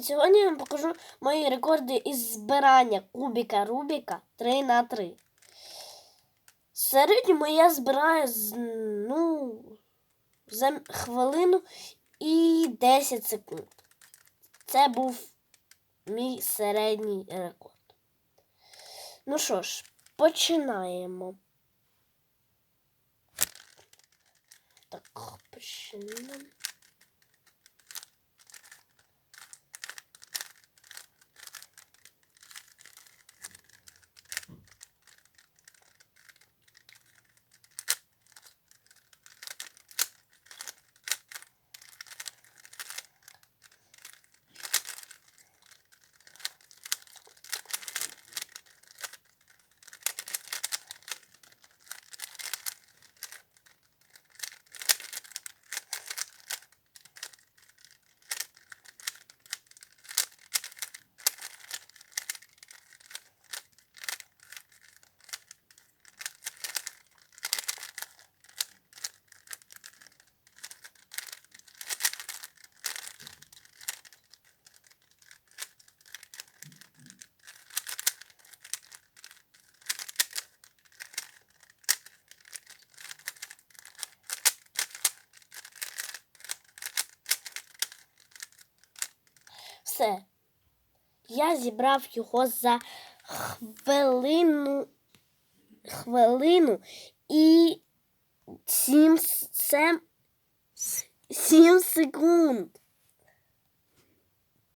Сьогодні я вам покажу мої рекорди із збирання кубіка Рубіка 3 на 3 В середньому я збираю ну, за хвилину і 10 секунд. Це був мій середній рекорд. Ну що ж, починаємо. Так, почнемо. Все. Я зібрав його за хвилину, хвилину і сім, сем, сім секунд.